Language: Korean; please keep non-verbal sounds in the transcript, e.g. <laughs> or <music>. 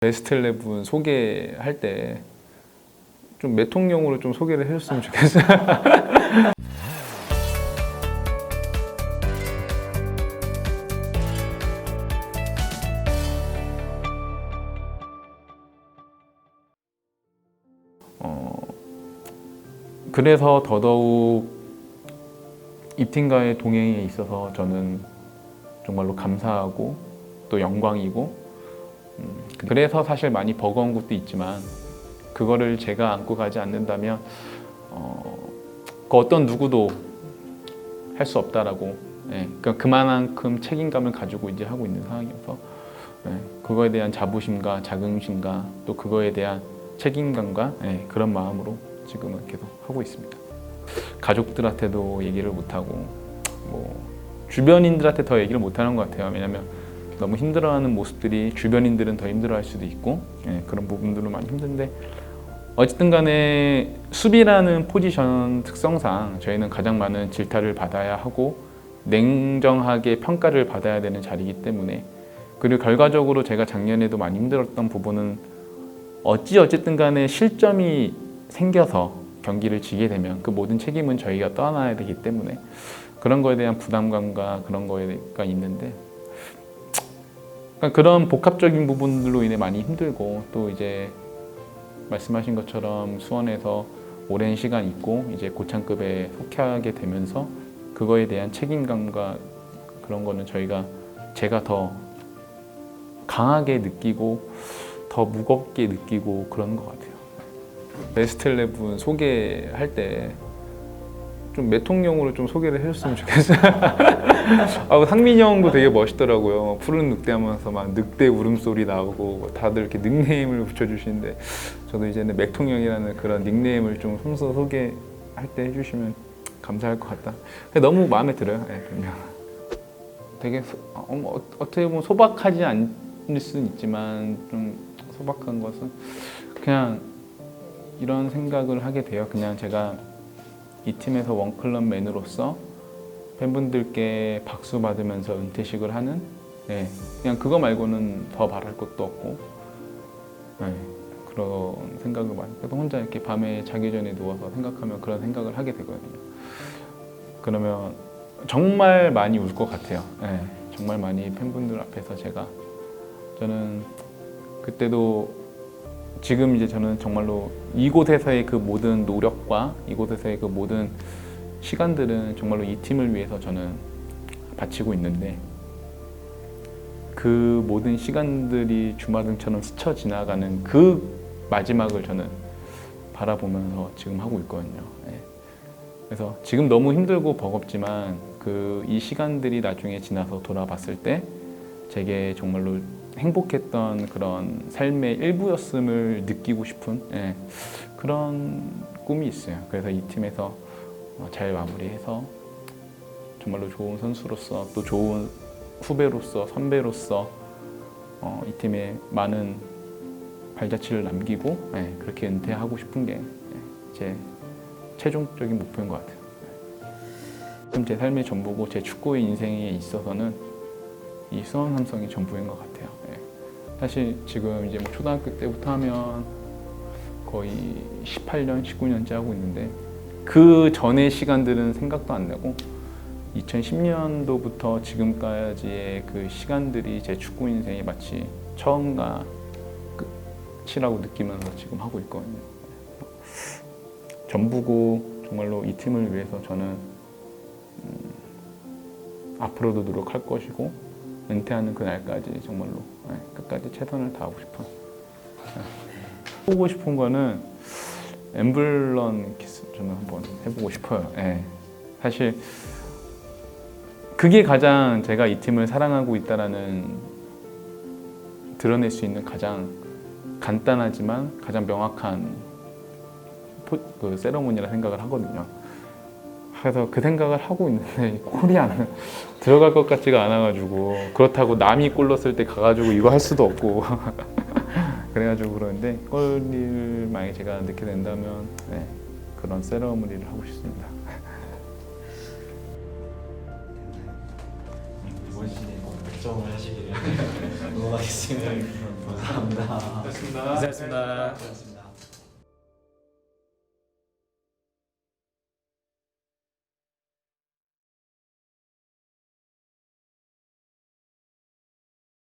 베스트 11 소개할 때 좀 매통용으로 좀 소개를 해줬으면 좋겠어요. <laughs> 어, 그래서 더더욱 입팀과의 동행에 있어서 저는 정말로 감사하고 또 영광이고 음, 그래서 사실 많이 버거운 것도 있지만 그거를 제가 안고 가지 않는다면 어, 그 어떤 누구도 할 수 없다라고 예, 그러니까 그만큼 책임감을 가지고 이제 하고 있는 상황이어서 예, 그거에 대한 자부심과 자긍심과 또 그거에 대한 책임감과 예, 그런 마음으로 지금은 계속 하고 있습니다. 가족들한테도 얘기를 못하고 뭐 주변인들한테 더 얘기를 못하는 것 같아요. 왜냐하면 너무 힘들어하는 모습들이 주변인들은 더 힘들어할 수도 있고 예, 그런 부분들은 많이 힘든데 어쨌든 간에 수비라는 포지션 특성상 저희는 가장 많은 질타를 받아야 하고 냉정하게 평가를 받아야 되는 자리이기 때문에 그리고 결과적으로 제가 작년에도 많이 힘들었던 부분은 어찌 어쨌든 간에 실점이 생겨서 경기를 지게 되면 그 모든 책임은 저희가 떠안아야 되기 때문에 그런 거에 대한 부담감과 그런 거가 있는데 그러니까 그런 복합적인 부분들로 인해 많이 힘들고 또 이제 말씀하신 것처럼 수원에서 오랜 시간 있고 이제 고창급에 속하게 되면서 그거에 대한 책임감과 그런 거는 저희가 제가 더 강하게 느끼고 더 무겁게 느끼고 그런 것 같아요. 베스트 11 소개할 때 좀 매통용으로 좀 소개를 해줬으면 좋겠어요. <laughs> 아, 상민이 형도 되게 멋있더라고요. 푸른 늑대 하면서 막 늑대 울음소리 나오고 뭐 다들 이렇게 닉네임을 붙여주시는데 저도 이제는 맥통형이라는 그런 닉네임을 좀 순서 소개할 때 해주시면 감사할 것 같다. 너무 마음에 들어요. 네, 그냥 되게 소, 어, 뭐 어떻게 보면 소박하지 않을 수는 있지만 좀 소박한 것은 그냥 이런 생각을 하게 돼요. 그냥 제가 이 팀에서 원클럽 맨으로서 팬분들께 박수 받으면서 은퇴식을 하는 네, 그냥 그거 말고는 더 바랄 것도 없고 네, 그런 생각을 많이 그래서 혼자 이렇게 밤에 자기 전에 누워서 생각하면 그런 생각을 하게 되거든요. 그러면 정말 많이 울 것 같아요. 네, 정말 많이 팬분들 앞에서 제가 저는 그때도 지금 이제 저는 정말로 이곳에서의 그 모든 노력과 이곳에서의 그 모든 시간들은 정말로 이 팀을 위해서 저는 바치고 있는데 그 모든 시간들이 주마등처럼 스쳐 지나가는 그 마지막을 저는 바라보면서 지금 하고 있거든요. 예. 그래서 지금 너무 힘들고 버겁지만 그 이 시간들이 나중에 지나서 돌아봤을 때 제게 정말로 행복했던 그런 삶의 일부였음을 느끼고 싶은 예, 그런 꿈이 있어요. 그래서 이 팀에서 어, 잘 마무리해서 정말로 좋은 선수로서 또 좋은 후배로서 선배로서 어, 이 팀에 많은 발자취를 남기고 예, 그렇게 은퇴하고 싶은 게 제 최종적인 목표인 것 같아요. 지금 제 삶의 전부고 제 축구의 인생에 있어서는 이 수원 삼성이 전부인 것 같아요. 예. 사실 지금 이제 뭐 초등학교 때부터 하면 거의 18년, 19년째 하고 있는데 그 전의 시간들은 생각도 안 나고 2010년도부터 지금까지의 그 시간들이 제 축구 인생이 마치 처음과 끝이라고 느끼면서 지금 하고 있거든요. 전부고 정말로 이 팀을 위해서 저는 음, 앞으로도 노력할 것이고 은퇴하는 그날까지 정말로 네, 끝까지 최선을 다하고 싶어. 네. 보고 싶은 거는 엠블런 키스 저는 한번 해보고 싶어요. 네. 사실 그게 가장 제가 이 팀을 사랑하고 있다라는 드러낼 수 있는 가장 간단하지만 가장 명확한 포, 그 세러모니라 생각을 하거든요. 그래서 그 생각을 하고 있는데 골이 안 들어갈 것 같지가 않아가지고 그렇다고 남이 골 넣었을 때 가가지고 이거 할 수도 없고 그래가지고 그러는데 골을 만약에 제가 넣게 된다면 네, 그런 세러머니를 하고 싶습니다. 이번 시즌에 꼭 득점을 하시기를 응원하겠습니다. 감사합니다. 고맙습니다. 고생하셨습니다. 고맙습니다.